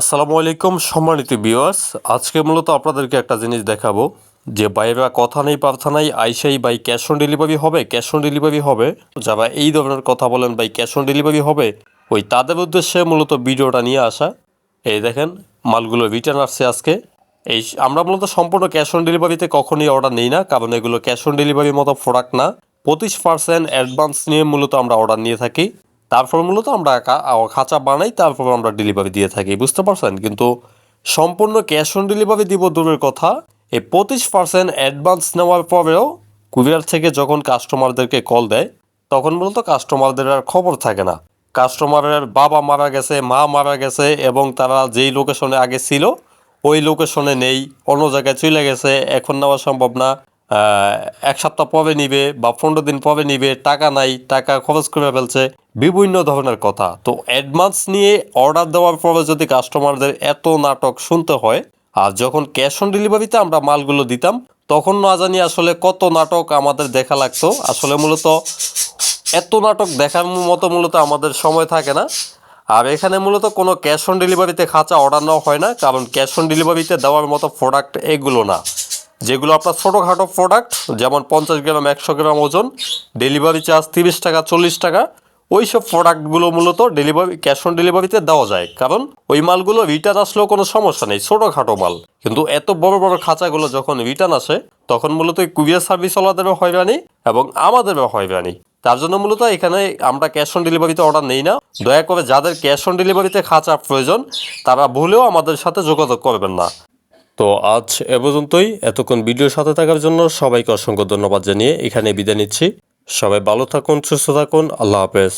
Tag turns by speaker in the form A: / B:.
A: আসসালামু আলাইকুম, সম্মানিত ভিউয়ার্স। আজকে মূলত আপনাদেরকে একটা জিনিস দেখাবো যে বাইরেরা কথা নেই প্রার্থনা নাই আইসাই বাই ক্যাশ অন ডেলিভারি হবে ক্যাশ অন ডেলিভারি হবে। যারা এই ধরনের কথা বলেন বাই ক্যাশ অন ডেলিভারি হবে, ওই তাদের উদ্দেশ্যে মূলত ভিডিওটা নিয়ে আসা। এই দেখেন, মালগুলো রিটার্ন আসছে আজকে। এই আমরা মূলত সম্পূর্ণ ক্যাশ অন ডেলিভারিতে কখনই অর্ডার নিই না, কারণ এগুলো ক্যাশ অন ডেলিভারির মতো প্রোডাক্ট না। পঁচিশ পার্সেন্ট অ্যাডভান্স নিয়ে মূলত আমরা অর্ডার নিয়ে থাকি। তারপর মূলত আমরা খাঁচা বানাই, তারপর আমরা ডেলিভারি দিয়ে থাকি, বুঝতে পারছেন? কিন্তু সম্পূর্ণ ক্যাশ অন ডেলিভারি দিব দূরের কথা, এই পঁচিশ পার্সেন্ট অ্যাডভান্স নেওয়ার পরেও কুরিয়ার থেকে যখন কাস্টমারদেরকে কল দেয়, তখন মূলত কাস্টমারদের আর খবর থাকে না। কাস্টমারের বাবা মারা গেছে, মা মারা গেছে এবং তারা যেই লোকেশনে আগে ছিল, ওই লোকেশনে নেই, অন্য জায়গায় চলে গেছে, এখন নেওয়া সম্ভব না। এক সপ্তাহ পরে নিবে বা পনেরো দিন পরে নিবে, টাকা নাই, টাকা খরচ করে ফেলছে, বিভিন্ন ধরনের কথা। তো অ্যাডভান্স নিয়ে অর্ডার দেওয়ার পরে যদি কাস্টমারদের এত নাটক শুনতে হয়, আর যখন ক্যাশ অন ডেলিভারিতে আমরা মালগুলো দিতাম, তখন না জানি আসলে কত নাটক আমাদের দেখা লাগতো। আসলে মূলত এত নাটক দেখার মতো মূলত আমাদের সময় থাকে না। আর এখানে মূলত কোনো ক্যাশ অন ডেলিভারিতে খাঁচা অর্ডার নেওয়া হয় না, কারণ ক্যাশ অন ডেলিভারিতে দেওয়ার মতো প্রোডাক্ট এগুলো না। যেগুলো আপনার ছোটোখাটো প্রোডাক্ট যেমন পঞ্চাশ গ্রাম, একশো গ্রাম ওজন ডেলিভারি চার্জ তিরিশ টাকা, চল্লিশ টাকা ওই সব প্রোডাক্টগুলো মূলত ডেলিভারি ক্যাশ অন ডেলিভারিতে দেওয়া যায়। কারণ ওই মালগুলো রিটার্ন আসলেও কোনো সমস্যা নেই, ছোটোখাটো মাল। কিন্তু এত বড় বড় খাঁচাগুলো যখন রিটার্ন আসে, তখন মূলত কুরিয়ার সার্ভিসওয়ালাদেরও হয়রানি এবং আমাদেরও হয়রানি। তার জন্য মূলত এখানে আমরা ক্যাশ অন ডেলিভারিতে অর্ডার নেই না। দয়া করে যাদের ক্যাশ অন ডেলিভারিতে খাঁচা প্রয়োজন, তারা ভুলেও আমাদের সাথে যোগাযোগ করবেন না। তো আজ এ পর্যন্তই। এতক্ষণ ভিডিওর সাথে থাকার জন্য সবাইকে অসংখ্য ধন্যবাদ জানিয়ে এখানে বিদায় নিচ্ছি। সবাই ভালো থাকুন, সুস্থ থাকুন। আল্লাহ হাফেজ।